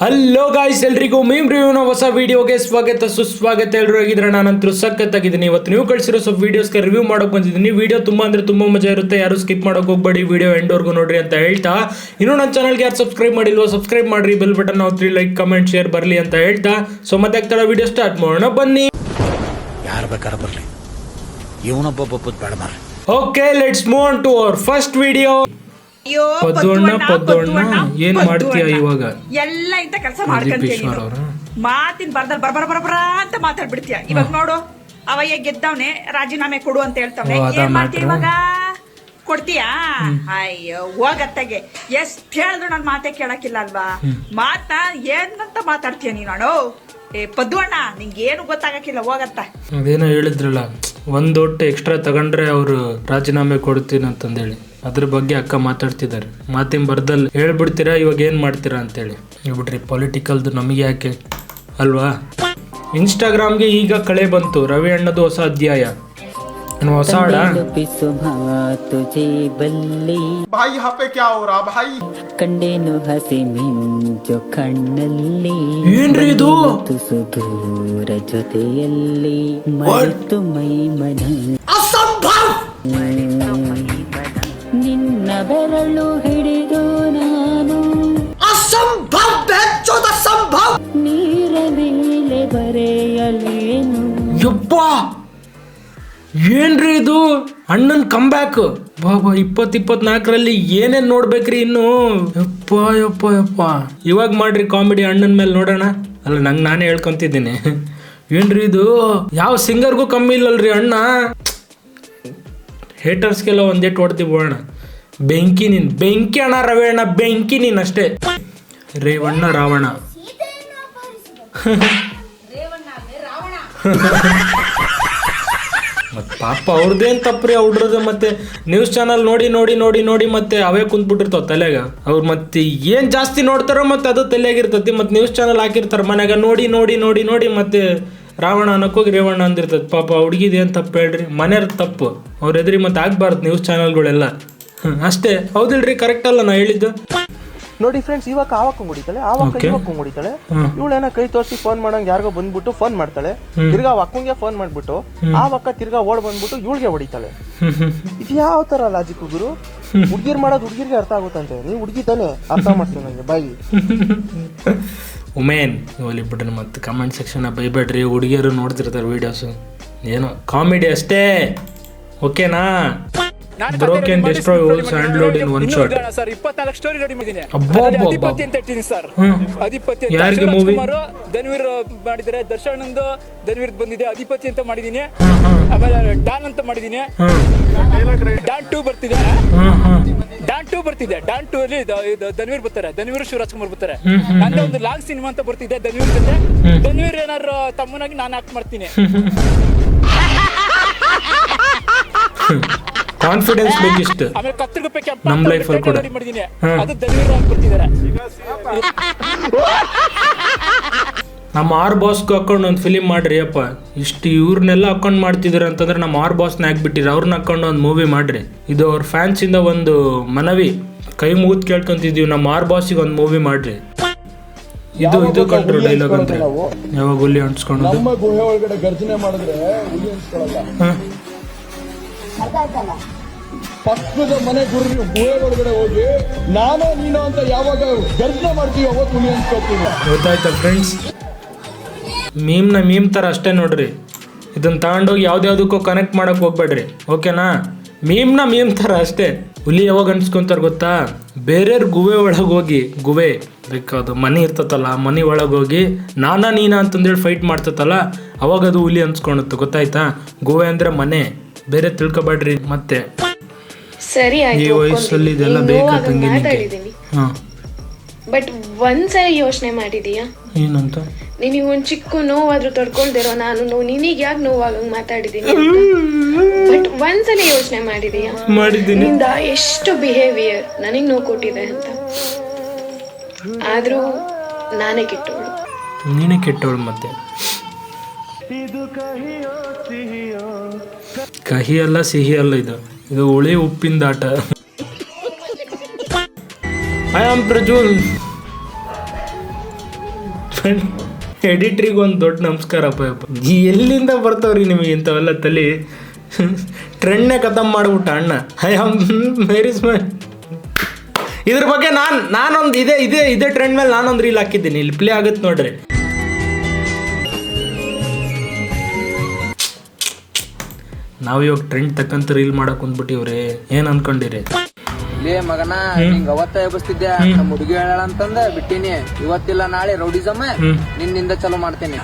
Hello guys ಎಲ್ರಿಗೂ ಮೀಮ್ ರಿವ್ಯೂನ ಹೊಸ ವಿಡಿಯೋಗೆ ಸ್ವಾಗತ. ಸುಸ್ವಾಗತ ಎಲ್ಲರೂ ಆಗಿದ್ರೆ ನಾನಂತರೂ ಸಖತ್ತಾಗಿದ್ದೀನಿ. ಇವತ್ತು ನೀವು ಕಳಿಸಿರೋ ಸ್ವಲ್ಪ ವೀಡಿಯೋಸ್ಗೆ ರಿವ್ಯೂ ಮಾಡೋಕೆ ಬಂದಿದ್ದೀನಿ. ವಿಡಿಯೋ ತುಂಬ ಅಂದರೆ ತುಂಬ ಮಜಾ ಇರುತ್ತೆ. ಯಾರು ಸ್ಕಿಪ್ ಮಾಡೋಕೆ ಹೋಗ್ಬೇಡಿ. ವಿಡಿಯೋ ಎಂಡ್ವರೆಗೂ ನೋಡ್ರಿ ಅಂತ ಹೇಳ್ತಾ. ಇನ್ನೂ ನನ್ನ ಚಾನಲ್ಗೆ ಯಾರು ಸಬ್ಸ್ಕ್ರೈಬ್ ಮಾಡಿಲ್ವೋ ಸಬ್ಸ್ಕ್ರೈಬ್ ಮಾಡ್ರಿ. ಬೆಲ್ ಬಟನ್ ನಾವು ಲೈಕ್ ಕಮೆಂಟ್ ಶೇರ್ ಬರಲಿ ಅಂತ ಹೇಳ್ತಾ. ಸೊ ಮತ್ತೆ ಆಗ್ತಾರೆ ವಿಡಿಯೋ ಸ್ಟಾರ್ಟ್ ಮಾಡೋಣ? ಬನ್ನಿ. ಯಾರು ಬೇಕಾದ್ರೆ ಬರಲಿ. ಇವನೊಬ್ಬ ಬೇಡ ಮಾರ್ರೆ. Okay let's move on to our first video ಅಯ್ಯೋ ಪದ್ದೋಣ್ಣ ಪದ್ದೋಣ್ಣ ಏನ್ ಮಾಡ್ತೀಯ ಇವಾಗ? ಎಲ್ಲ ಇಂತ ಕೆಲಸ ನೀನು. ಅವ್ರು? ಮಾತಿನ ಬರ ಬರ್ಬರ ಬರಬರ ಅಂತ ಮಾತಾಡ್ಬಿಡ್ತೀಯ. ಇವಾಗ ನೋಡು ಅವಯ್ಯ ಗೆದ್ದವನೆ ರಾಜೀನಾಮೆ ಕೊಡು ಅಂತ ಹೇಳ್ತಾವನೆ. ಏನ್ ಮಾಡ್ತೀಯ ಇವಾಗ? ಕೊಡ್ತೀಯಾ? ಅಯ್ಯೋ ಹೋಗತ್ತಗೆ. ಎಷ್ಟ್ ಹೇಳಿದ್ರು ನನ್ ಮಾತೆ ಕೇಳಕ್ಕಿಲ್ಲ ಅಲ್ವಾ ಮಾತ ಏನಂತ ಮಾತಾಡ್ತೀಯ ನೀನು? ಏ ಪದ್ವಣ್ಣ ನಿಂಗೆ ಏನು ಗೊತ್ತಾಗಕ್ಕಿಲ್ಲ ಹೋಗತ್ತ. ಅದೇನೋ ಹೇಳಿದ್ರಲ್ಲ ಒಂದ್ ಒಟ್ಟು ಎಕ್ಸ್ಟ್ರಾ ತಗೊಂಡ್ರೆ ಅವರು ರಾಜೀನಾಮೆ ಕೊಡ್ತೀನಿ ಅಂತಂದೇಳಿ. ಅದ್ರ ಬಗ್ಗೆ ಅಕ್ಕ ಮಾತಾಡ್ತಿದ್ದಾರೆ. ಮಾತಿನ ಬರ್ದಲ್ಲಿ ಹೇಳ್ಬಿಡ್ತೀರಾ ಇವಾಗ ಏನು ಮಾಡ್ತೀರಾ ಅಂತೇಳಿ. ಹೇಳ್ಬಿಟ್ರಿ ಪೊಲಿಟಿಕಲ್ದು ನಮಗೆ ಯಾಕೆ? ಅಲ್ವಾ? ಇನ್ಸ್ಟಾಗ್ರಾಮ್ಗೆ ಈಗ ಕಳೆ ಬಂತು ರವಿ ಅಣ್ಣದು ಹೊಸ ಅಧ್ಯಾಯ. ಹೊಸ ಕಂಡೇನು ಹಸಿ ಮಿಂಚು ಕಣ್ಣಲ್ಲಿ. ತುಸು ದೂರ ಜೊತೆಯಲ್ಲಿ. ಮೈ ಮನ ಬೆರಳು ಹಿಡಿದು ನಾನು ನೀರ ಮೇಲೆ ಬರೆಯಲೇನು? ಯಪ್ಪ ಏನ್ರಿ ಇದು? ಅಣ್ಣನ್ ಬ್ಯಾಕ್ ಬಾಬಾ ಇಪ್ಪತ್ ಇಪ್ಪತ್ನಾಲ್ಕರಲ್ಲಿ ಏನೇನ್ ನೋಡ್ಬೇಕ್ರಿ ಇನ್ನು? ಯಪ್ಪ ಯಪ್ಪ ಯಪ್ಪ. ಇವಾಗ ಮಾಡ್ರಿ ಕಾಮಿಡಿ ಅಣ್ಣನ ಮೇಲೆ ನೋಡೋಣ. ಅಲ್ಲ ನಂಗೆ ನಾನೇ ಹೇಳ್ಕೊಂತಿದ್ದೀನಿ. ಏನ್ರಿ ಇದು? ಯಾವ ಸಿಂಗರ್ಗೂ ಕಮ್ಮಿ ಇಲ್ಲಲ್ರಿ ಅಣ್ಣ? ಹೇಟರ್ಸ್ಗೆಲ್ಲ ಒಂದೇಟ್ ಹೊಡ್ತೀವಿ ಬಿಡೋಣ ಬೆಂಕಿ ನೀನ್, ಬೆಂಕಿ ಅಣ್ಣ ರವೇಣ್ಣ ಬೆಂಕಿ ನೀನ್ ಅಷ್ಟೇ. ರೇವಣ್ಣ, ರಾವಣ. ಮತ್ತೆ ಪಾಪ ಅವ್ರದ್ದೇನು ತಪ್ಪ್ರಿ ಹುಡ್ರದ್ದು ಮತ್ತೆ ನ್ಯೂಸ್ ಚಾನಲ್ ನೋಡಿ ನೋಡಿ ನೋಡಿ ನೋಡಿ ಮತ್ತೆ ಅವೇ ಕುಂತ್ಬಿಟ್ಟಿರ್ತಾವ ತಲೆಗ ಅವ್ರು ಮತ್ತೆ ಏನ್ ಜಾಸ್ತಿ ನೋಡ್ತಾರೋ ಮತ್ತೆ ಅದು ತಲೆಯಾಗಿರ್ತತಿ. ಮತ್ತೆ ನ್ಯೂಸ್ ಚಾನಲ್ ಹಾಕಿರ್ತಾರ ಮನ್ಯಾಗ. ನೋಡಿ ನೋಡಿ ನೋಡಿ ನೋಡಿ ಮತ್ತೆ ರಾವಣ ಅನ್ನಕ್ಕೋಗಿ ರೇವಣ್ಣ ಅಂದಿರ್ತದೆ ಪಾಪ ಹುಡುಗಿದ ಏನ್ ತಪ್ಪು ಹೇಳ್ರಿ? ಮನೆಯವ್ರ ತಪ್ಪು. ಅವ್ರ ಎದ್ರಿ ಮತ್ತೆ ಆಗ್ಬಾರ್ದು ನ್ಯೂಸ್ ಚಾನಲ್ಗಳೆಲ್ಲ ಅಷ್ಟೇ. ಹೌದಿಲ್ರಿ ಕರೆಕ್ಟ್ ಅಲ್ಲ ನಾ ಹೇಳಿದ್ದು. ನೋಡಿ ಫ್ರೆಂಡ್ಸ್ ಇವಾಗ ಆವಾಗ ಹೊಡಿತಾಳೆ ಆವಾಗ Okay. ಇವಾಗ ಹೊಡಿತಾಳೆ ಹ್ಮ್. ಇವಳೇನ ಕೈ ತೋರಿಸಿ ಫೋನ್ ಮಾಡಂಗ್ ಯಾರಿಗೋ ಬಂದ್ಬಿಟ್ಟು ಫೋನ್ ಮಾಡ್ತಾಳೆ. ತಿರ್ಗಾ ಅಕ್ಕಂಗೆ ಫೋನ್ ಮಾಡ್ಬಿಟ್ಟು ಆವಕ್ಕ ತಿರ್ಗಾ ಓಡ್ ಬಂದ್ಬಿಟ್ಟು ಇವಳಿಗೆ ಹೊಡಿತಾಳೆ. ಇದು ಯಾವ ತರ ಲಾಜಿಕ್ ಗುರು? ಹುಡ್ಗಿರ್ ಮಾಡೋದು ಹುಡ್ಗಿರ್ಗೆ ಅರ್ಥ ಆಗುತ್ತಂತೆ. ನೀವು ಹುಡ್ಗಿ ತಾನೆ ಅರ್ಥ ಮಾಡ್ತೀನಿ ನನಗೆ ಬಾಯಿ ಉಮೇನ್ ಇವಲ್ಲಿ ಬಿಟ್ರೆ ಮತ್ತೆ ಕಮೆಂಟ್ ಸೆಕ್ಷನ್ ಬೈಬೇಡ್ರಿ. ಹುಡುಗಿಯರು ನೋಡ್ತಿರ್ತಾರೆ ವಿಡಿಯೋಸು ಏನೋ ಕಾಮಿಡಿ ಅಷ್ಟೇ. ಓಕೆನಾ broken destroy holes hand load in one shot sir ಇಪ್ಪತ್ನಾಲ್ಕು ಸ್ಟೋರಿ ರೆಡಿ ಮಾಡಿದ್ದೀನಿ. ಅಬ್ಬಾ, ಅಬ್ಬಾ, ಅಧಿಪತಿ ಅಂತ ಇಟ್ಟಿದ್ದೀನಿ ಸರ್ ಹ್ಮ್. ಅಧಿಪತಿ ಅಂತ. ಯಾರಿಗೆ ಮೂವಿ movie? ರಾಜ್ಕುಮಾರ್, ಧನ್ವೀರ್ ಮಾಡಿದ್ದಾರೆ. ದರ್ಶನಂದು ಧನ್ವೀರ್ ಬಂದಿದೆ. ಅಧಿಪತಿ ಅಂತ ಮಾಡಿದೀನಿ ಆಮೇಲೆ ಡಾನ್ ಅಂತ ಮಾಡಿದೀನಿ ಡಾನ್ ಟೂ ಬರ್ತಿದೆ. ಡಾನ್ ಟೂ ಬರ್ತಿದೆ. ಡಾನ್ 2 ಅಲ್ಲಿ ಇದು- ಇದು ಧನ್ವೀರ್ ಬರ್ತಾರೆ. ಧನ್ವೀರ್ ಶಿವರಾಜ್ಕುಮಾರ್ ಬರ್ತಾರೆ. ನಂದು ಒಂದು ಲಾಂಗ್ ಸಿನಿಮಾ ಅಂತ ಬರ್ತಿದೆ ಧನ್ವೀರ್ ಜೊತೆ. ಧನ್ವೀರ್ ಏನಾದ್ರು ತಮ್ಮನಾಗಿ ನಾನು ಆಕ್ಟ್ ಮಾಡ್ತೀನಿ. ಕಾನ್ಫಿಡೆನ್ಸ್ ನಮ್ಮ ಕೆಂಪ ನಮ್ ಅಂತ ಅಲ್ಲಿ ಕೂಡ. ನಮ್ಮ ಆರ್ ಬಾಸ್ಗೂ ಹಾಕೊಂಡು ಒಂದು ಫಿಲಿಮ್ ಮಾಡ್ರಿ ಅಪ್ಪ. ಇಷ್ಟು ಇವ್ರನ್ನೆಲ್ಲ ಹಾಕೊಂಡು ಮಾಡ್ತಿದ್ರು ಅಂತಂದ್ರೆ ನಮ್ಮ ಆರ್ ಬಾಸ್ನ ಹಾಕ್ಬಿಟ್ಟಿರಿ ಅವ್ರನ್ನ ಹಾಕೊಂಡು ಒಂದು ಮೂವಿ ಮಾಡ್ರಿ. ಇದು ಅವ್ರ ಫ್ಯಾನ್ಸಿಂದ ಒಂದು ಮನವಿ. ಕೈ ಮುಗಿದು ಕೇಳ್ಕೊಂತಿದೀವಿ. ನಮ್ಮ ಆರ್ ಬಾಸಿಗೆ ಒಂದು ಮೂವಿ ಮಾಡ್ರಿ. ಇದು ಇದು ಕಂಟ್ರೋಲ್ ಡೈಲಾಗ್ ಅಂತ ಯಾವಾಗ ಹುಲಿ ಅಂಟ್ಸ್ಕೊಂಡು ನಮ್ಮ ಗುಹೆ ಒಳಗಡೆ ಗರ್ಜನೆ ಮಾಡಿದ್ರೆ ಹುಲಿ ಪಕ್ಕದ ಮನೆ ಗುರು ಗುಹೆ ಒಳಗಡೆ ಹೋಗಿ, ನಾನೇ ನೀನು ಅಂತ ಯಾವಾಗ ಗರ್ಜನೆ ಮಾಡ್ತೀವಿ ಅವತ್ತು ಹುಲಿ ಅನ್ಕೋತೀನಿ ಗೊತ್ತಾಯ್ತಾ ಫ್ರೆಂಡ್ಸ್ ಮೀಮ್ನ ಮೀಮ್ ಥರ ಅಷ್ಟೇ ನೋಡ್ರಿ. ಇದನ್ನ ತಗೊಂಡೋಗಿ ಯಾವ್ದ್ಯಾವ್ದಕ್ಕೂ ಕನೆಕ್ಟ್ ಮಾಡಕ್ ಹೋಗ್ಬೇಡ್ರಿ. ಓಕೆನಾ? ಮೀಮ್ನ ಮೀಮ್ ಥರ ಅಷ್ಟೇ. ಹುಲಿ ಯಾವಾಗ ಅನ್ಸ್ಕೊಂತಾರೆ ಗೊತ್ತಾ? ಬೇರೆಯವ್ರ ಗುವೆ ಒಳಗೆ ಹೋಗಿ ಗುವೆ ಬೇಕಾದ ಮನೆ ಇರ್ತತಲ್ಲ ಮನೆ ಒಳಗೆ ಹೋಗಿ, ನಾನಾ ನೀನಾ ಅಂತಂದೇಳಿ ಫೈಟ್ ಮಾಡ್ತತಲ್ಲ ಅವಾಗ ಅದು ಹುಲಿ ಅನ್ಸ್ಕೊಳುತ್ತೆ ಗೊತ್ತಾಯ್ತಾ? ಗುವೆ ಅಂದ್ರೆ ಮನೆ. ಬೇರೆ ತಿಳ್ಕೊಬೇಡ್ರಿ ಮತ್ತೆ. ಸರಿ ಈ ಆಯ್ತು ವಯಸ್ಸಲ್ಲಿ ಇದೆಲ್ಲ ಬೇಕಾ ತಂಗಿ ಬಟ್ ಒಂದ್ಸರಿ ಯೋಚನೆ ಮಾಡಿದೀಯಾ? ಏನಂತ? ನಿನಗೆ ಒಂದ್ ಚಿಕ್ಕ ನೋವಾದ್ರೂ ತಡ್ಕೊಳ್ದಿರೋ ನಾನು ನೋ ನಿನಗೆ ಯಾಕೆ ನೋವಾಗಂಗ್ ಮಾತಾಡಿದೀನಿ ಬಟ್ ಒಂದ್ಸಲ ಯೋಚನೆ ಮಾಡಿದೀಯಾ? ಮಾಡಿದ್ದೀನಿ. ನಿಂದ ಎಷ್ಟು ಬಿಹೇವಿಯರ್ ನನಗೆ ನೋವು ಕೊಟ್ಟಿದೆ ಅಂತ. ಆದರೂ ನಾನೇ ಕೆಟ್ಟವಳು. ನೀನೇ ಕೆಟ್ಟವಳು ಮತ್ತೆ. ಕಹಿ ಅಲ್ಲ ಸಿಹಿ ಅಲ್ಲ ಇದು. ಇದು ಹುಳಿ ಉಪ್ಪಿನ ಆಟ. ಐ ಆಮ್ ಪ್ರಜ್ವಲ್ ಎಡಿಟ್ರಿಗೆ ಒಂದು ದೊಡ್ಡ ನಮಸ್ಕಾರಪ್ಪ ಯಪ್ಪ ಈ ಎಲ್ಲಿಂದ ಬರ್ತಾವ್ರಿ ನಿಮಗೆ ಇಂಥವೆಲ್ಲ ತಲೆ? ಟ್ರೆಂಡ್ನೇ ಖತಮ್ ಮಾಡ್ಬಿಟ್ಟ ಅಣ್ಣ. ಐ ಆಮ್ ಮೇರಿಸ್ ಮೈ ಇದ್ರ ಬಗ್ಗೆ ನಾನು ನಾನೊಂದು ಇದೇ ಇದೇ ಇದೇ ಟ್ರೆಂಡ್ ಮೇಲೆ ನಾನೊಂದು ರೀಲ್ ಹಾಕಿದ್ದೀನಿ. ಇಲ್ಲಿ ಪ್ಲೇ ಆಗುತ್ತೆ ನೋಡ್ರಿ. ನಾವು ಇವಾಗ ಟ್ರೆಂಡ್ ತಕ್ಕಂತ ರೀಲ್ ಮಾಡಕ್ ಕುಂದ್ಬಿಟ್ಟಿವ್ರಿ ಏನ್ ಅನ್ಕೊಂಡಿರಿ? ಲೇ ಮಗನ ನಿಂಗ ಅವತ್ತ ಎಬ್ಬಿಸ್ತಿದ್ದೆ ನಮ್ಮ ಹುಡುಗಿ ಹೇಳ ಅಂತಂದ ಬಿಟ್ಟಿನಿ. ಇವತ್ತಿಲ್ಲ ನಾಳೆ ರೌಡಿಸಮ್ ನಿನ್ನಿಂದ ಚಲೋ ಮಾಡ್ತೇನೆ.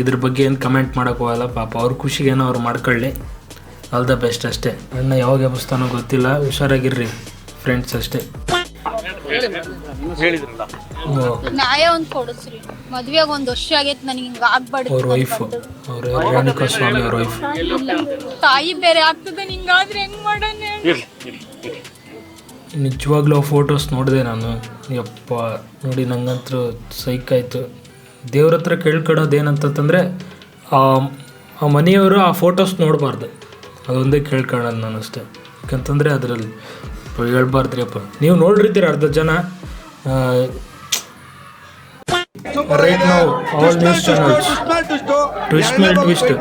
ಇದ್ರ ಬಗ್ಗೆ ಏನು ಕಮೆಂಟ್ ಮಾಡಕ್ ಹೋಗಲ್ಲ ಪಾಪ ಅವ್ರ ಖುಷಿಗೆ ಏನೋ ಅವ್ರು ಮಾಡ್ಕೊಳ್ಳಿ. ಆಲ್ ದ ಬೆಸ್ಟ್ ಅಷ್ಟೇ. ಅಣ್ಣ ಯಾವಾಗ ಎಬ್ಬಿಸ್ತಾನೋ ಗೊತ್ತಿಲ್ಲ ಹುಷಾರಾಗಿರ್ರಿ ಫ್ರೆಂಡ್ಸ್ ಅಷ್ಟೇ. ಓ, ನ್ಯಾಯ ಒಂದ್ ಕೊಡಿಸ್ರಿ. ಮದ್ವೆಗ್ ಒಂದ್ ವರ್ಷ ಆಗೈತ್ ನನಗೆ ಹಿಂಗ ಆಗ್ಬಾರ್ದು ಅವ್ರ ವೈಫು ಅವ್ರ ರೇಣುಕಾ ಸ್ವಾಮಿ ಅವ್ರ ವೈಫ್ ತಾಯಿ ಬೇರೆ ಆಗ್ತದೆ ನಿಂಗಾದ್ರೆ ಹೆಂಗ್ ಮಾಡೋಣ? ಹೇಳು? ನಿಜವಾಗ್ಲೂ ಆ ಫೋಟೋಸ್ ನೋಡಿದೆ ನಾನು. ಯಪ್ಪ ನೋಡಿ ನಂಗಂತೂ ಸೈಕ್ ಆಯಿತು. ದೇವ್ರ ಹತ್ರ ಕೇಳ್ಕೊಳೋದು ಏನಂತಂದರೆ ಆ ಆ ಮನೆಯವರು ಆ ಫೋಟೋಸ್ ನೋಡಬಾರ್ದು. ಅದೊಂದೇ ಕೇಳ್ಕೊಳ್ಳೋದು ನಾನು ಅಷ್ಟೇ. ಯಾಕಂತಂದರೆ ಅದರಲ್ಲಿ ಹೇಳ್ಬಾರ್ದ್ರಿ ಅಪ್ಪ ನೀವು ನೋಡಿರ್ತೀರ ಅರ್ಧ ಜನ ರೈಟ್ ನಾವು ಆಲ್ ನ್ಯೂಸ್ ಚಾನಲ್ಸ್ ಟ್ವಿಸ್ಟ್ ಮೇಲೆ ಟ್ವಿಸ್ಟ್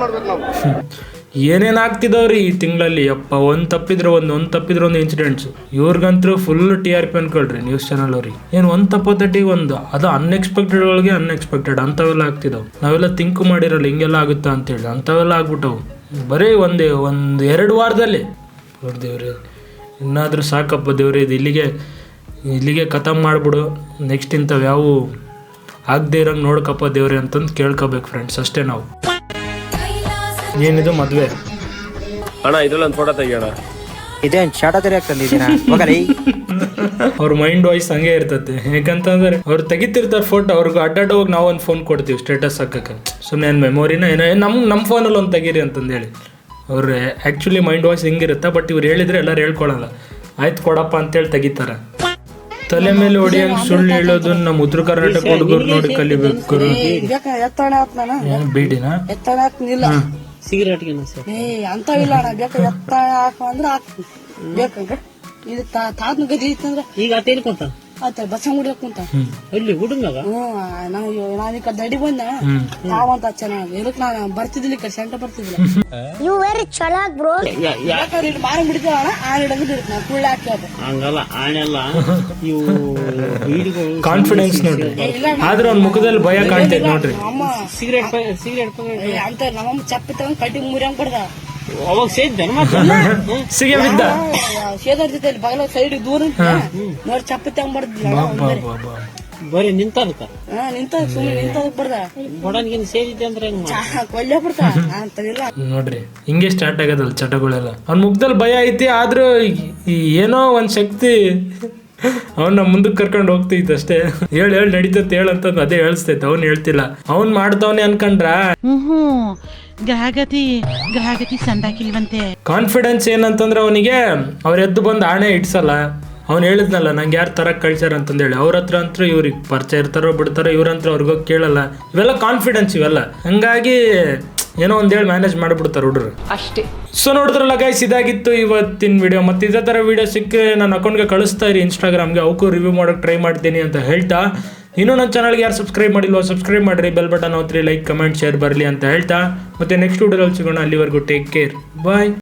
ಏನೇನು ಆಗ್ತಿದಾವ್ರಿ ಈ ತಿಂಗಳಲ್ಲಿ? ಅಪ್ಪ ಒಂದು ತಪ್ಪಿದ್ರೆ ಒಂದು ಒಂದು ತಪ್ಪಿದ್ರೆ ಒಂದು ಇನ್ಸಿಡೆಂಟ್ಸ್ ಇವ್ರಿಗಂತೂ ಫುಲ್ ಟಿ ಆರ್ ಪಿ ಅನ್ಕೊಳ್ರಿ ನ್ಯೂಸ್ ಚಾನಲ್ ಅವ್ರಿಗೆ. ಏನು ಒಂದು ತಪ್ಪತ್ತಟ್ಟಿಗೆ ಒಂದು? ಅದು ಅನ್ಎಕ್ಸ್ಪೆಕ್ಟೆಡ್ ಒಳಗೆ ಅನ್ಎಕ್ಸ್ಪೆಕ್ಟೆಡ್ ಅಂಥವೆಲ್ಲ ಆಗ್ತಿದಾವೆ. ನಾವೆಲ್ಲ ತಿಂಕ್ ಮಾಡಿರಲ್ಲ ಹಿಂಗೆಲ್ಲ ಆಗುತ್ತಾ ಅಂತೇಳಿ. ಅಂಥವೆಲ್ಲ ಆಗ್ಬಿಟ್ಟವು. ಬರೀ ಒಂದೇ ಒಂದು ಎರಡು ವಾರದಲ್ಲಿ. ದೇವ್ರಿ. ಇನ್ನಾದರೂ ಸಾಕಪ್ಪ ದೇವ್ರಿ ಇದು ಇಲ್ಲಿಗೆ ಇಲ್ಲಿಗೆ ಖತಮ್ ಮಾಡಿಬಿಡು. ನೆಕ್ಸ್ಟ್ ಇಂಥವು ಯಾವ ಆಗದೆ ಇರೋಂಗೆ ನೋಡ್ಕಪ್ಪ ದೇವ್ರಿ ಅಂತಂದು ಕೇಳ್ಕೋಬೇಕು ಫ್ರೆಂಡ್ಸ್ ಅಷ್ಟೇ ನಾವು. ಏನಿದು ಮದುವೆ? ಅಣ್ಣ ಇದ್ರಲ್ಲಿ ಒಂದು ಫೋಟೋ ತೆಗಿಯೋಣ ಇದೇನ್ ಶಾಟ ತೆರಿಯಾಕ್ ತಂದಿದ್ದೀನ ಹೋಗಲಿ. ಅವ್ರ ಮೈಂಡ್ ವಾಯ್ಸ್ ಹಂಗೆ ಇರ್ತತೆ. ಯಾಕಂತಂದ್ರೆ ಅವ್ರು ತೆಗಿತಿರ್ತಾರೆ ಫೋಟೋ ಅವ್ರಿಗೆ ಅಡ್ಡಾಡ ಹೋಗಿ ನಾವು ಒಂದು ಫೋನ್ ಕೊಡ್ತೀವಿ ಸ್ಟೇಟಸ್ ಹಾಕಕ್ಕೆ. ಸುಮ್ಮನೆ ಏನು ಮೆಮೊರಿನ ಏನೋ ನಮ್ಮ ನಮ್ಮ ಫೋನಲ್ಲಿ ಒಂದು ತೆಗೀರಿ ಅಂತಂದೇಳಿ ಅವ್ರ ಆ್ಯಕ್ಚುಲಿ ಮೈಂಡ್ ವಾಯ್ಸ್ ಹಿಂಗಿರುತ್ತೆ ಬಟ್ ಇವ್ರು ಹೇಳಿದ್ರೆ ಎಲ್ಲರೂ ಹೇಳ್ಕೊಳಲ್ಲ. ಆಯ್ತು ಕೊಡಪ್ಪ ಅಂತೇಳಿ ತೆಗಿತಾರೆ. ತಲೆ ಮೇಲೆ ಹೊಡಿಯಂಗ್ ಸುಳ್ಳು ಹೇಳೋದು ನಮ್ಮ ಉತ್ತರ ಕರ್ನಾಟಕ ಹುಡುಗರು ನೋಡಿ ಕಲಿಬೇಕು ಗುರು. ಎತ್ತಣ ನಾನು ಏನು ಬೀಡಿನ? ಎತ್ತಣ ಹಾಕ್ನಿಲ್ಲ ಸಿಗರೇಟ್ಗೆ ಏ ಅಂತವಿಲ್ಲ ಅಣ್ಣ. ಬೇಕು ಎತ್ತಣ ಹಾಕು ಅಂದ್ರೆ ಹಾಕ್ತೀನಿ ಬೇಕು ಇದು ತಾತನ ಗದಿ ಇತ್ತಂದ್ರೆ ಈಗ ಅತ್ತೇನು ಕೊಂತ ಆತ ಬಸ್ ಅಂಗಡಿ ಕುಂತ ಇಲ್ಲಿ ಹುಡುಗ ಹ್ಮ್. ನಾನು ನಾನು ಈ ಕಡೆ ದಡಿ ಬಂದ ನಾವಂತ ಚೆನ್ನಾಗಿ ಇದಕ್ ನಾನು ಬರ್ತಿದ್ದಿಲ್ಲ ಈ ಕಡೆ ಸೆಂಟ ಬರ್ತಿದ್ದಿಲ್ಲ. ಯಾಕಂದ್ರೆ ಇಲ್ಲಿ ಮಾರಿ ಬಿಡ್ತೀವ ಅಣ್ಣ ಆ ಹಿಡಿದು ಇರುತ್ತೆ ನಾನು ಕುಳ್ಳ ಹಾಕಿ ಅದು ಹಂಗಲ್ಲ ಆನೆಲ್ಲ ಇವು ಬೀಡಿಗಳು ಕಾನ್ಫಿಡೆನ್ಸ್ ನೋಡ್ರಿ. ಆದ್ರೆ ಅವ್ನ ಮುಖದಲ್ಲಿ ಭಯ ಕಾಣ್ತೈತೆ ನೋಡ್ರಿ. ಅಮ್ಮ ಸಿಗರೇಟ್ ಸಿಗರೇಟ್ ಅಂತ ನಮ್ಮಮ್ಮ ಚಪ್ಪಿ ತಗೊಂಡ್ ಕಟ್ಟಿ ಮುರಿಯಂಗ್ ಕೊಡ್ದ. ಅವಾಗ ಸೇದ್ ಸಿಗೆ ಬಿದ್ದ? ಸೇದರ್ ಜೊತೆ ಬಗಲ ಸೈಡ್ ದೂರ ನಿಂತ ನೋಡಿ ಚಪ್ಪಿ ತಗೊಂಡ್ ಬರ್ದಿಲ್ಲ ಬಾ ಬಾ ಬಾ ಬರೀ ನಿಂತದಕ್ಕ ಹಾ ನಿಂತ ಸುಮ್ಮನೆ ನಿಂತದಕ್ ಬರ್ದ. ಬಡನ್ಗಿನ್ ಸೇರಿದ್ದೆ ಅಂದ್ರೆ ಹೆಂಗ್ ಕೊಲ್ಲೇ ಬಿಡ್ತಾ. ಅಂತವಿಲ್ಲ ನೋಡ್ರಿ ಹಿಂಗೆ ಸ್ಟಾರ್ಟ್ ಆಗದಲ್ಲ ಚಟಗಳೆಲ್ಲ. ಅವ್ನ ಮುಖದಲ್ಲಿ ಭಯ ಐತಿ ಆದ್ರೂ ಏನೋ ಒಂದ್ ಶಕ್ತಿ ಅವನ್ನ ಮುಂದಕ್ಕೆ ಕರ್ಕೊಂಡು ಹೋಗ್ತೈತೆ ಅಷ್ಟೇ. ಹೇಳಿ ಹೇಳಿ ನಡೀತೈತೆ ಹೇಳಂತಂದು ಅದೇ ಹೇಳ್ಸ್ತೈತೆ ಅವ್ನು ಹೇಳ್ತಿಲ್ಲ. ಅವ್ನ್ ಮಾಡ್ತಾವನೆ ಅನ್ಕಂಡ್ರ? ಗ್ರಹಗತಿ ಗ್ರಹಗತಿ ಸಂದಾಕಿಲ್ವಂತೆ. ಕಾನ್ಫಿಡೆನ್ಸ್ ಏನಂತಂದ್ರೆ ಅವನಿಗೆ ಅವ್ರ ಎದ್ದು ಬಂದು ಆಣೆ ಇಡ್ಸಲ್ಲ. ಅವ್ನು ಹೇಳಿದ್ನಲ್ಲ ನಂಗೆ ಯಾರು ತರ ಕಳ್ಸ್ಯಾರ ಅಂತಂದೇಳಿ. ಅವ್ರ ಹತ್ರ ಅಂತೂ ಇವ್ರಿಗೆ ಪರಿಚಯ ಇರ್ತಾರೋ ಬಿಡ್ತಾರೋ ಇವ್ರಂತ್ರ ಅವ್ರಿಗೋಗಿ ಕೇಳಲ್ಲ. ಇವೆಲ್ಲ ಕಾನ್ಫಿಡೆನ್ಸ್ ಇವೆಲ್ಲ. ಹಂಗಾಗಿ ಏನೋ ಒಂದ್ ಹೇಳಿ ಮ್ಯಾನೇಜ್ ಮಾಡ್ಬಿಡ್ತಾರೆ ಹುಡುಗರು ಅಷ್ಟೇ. ಸೊ ನೋಡಿದ್ರಲ್ಲ ಗೈಸ್ ಇದಾಗಿತ್ತು ಇವತ್ತಿನ ವಿಡಿಯೋ ಮತ್ತೆ ಇದೇ ಥರ ವಿಡಿಯೋ ಸಿಕ್ಕರೆ ನನ್ನ ಅಕೌಂಟ್ಗೆ ಕಳಿಸ್ತಾ ಇರಿ ಇನ್ಸ್ಟಾಗ್ರಾಮ್ಗೆ ಅವಕ್ಕೂ ರಿವ್ಯೂ ಮಾಡೋಕೆ ಟ್ರೈ ಮಾಡ್ತೀನಿ ಅಂತ ಹೇಳ್ತಾ. ಇನ್ನೂ ನನ್ನ ಚಾನಲ್ಗೆ ಯಾರು ಸಬ್ಸ್ಕ್ರೈಬ್ ಮಾಡಿಲ್ವೋ ಸಬ್ಸ್ಕ್ರೈಬ್ ಮಾಡಿರಿ. ಬೆಲ್ ಬಟನ್ ಒತ್ತಿರಿ ಲೈಕ್ ಕಮೆಂಟ್ ಶೇರ್ ಬರಲಿ ಅಂತ ಹೇಳ್ತಾ. ಮತ್ತೆ ನೆಕ್ಸ್ಟ್ ವಿಡಿಯೋದಲ್ಲಿ ಸಿಗೋಣ. ಅಲ್ಲಿವರೆಗೂ ಟೇಕ್ ಕೇರ್ ಬಾಯ್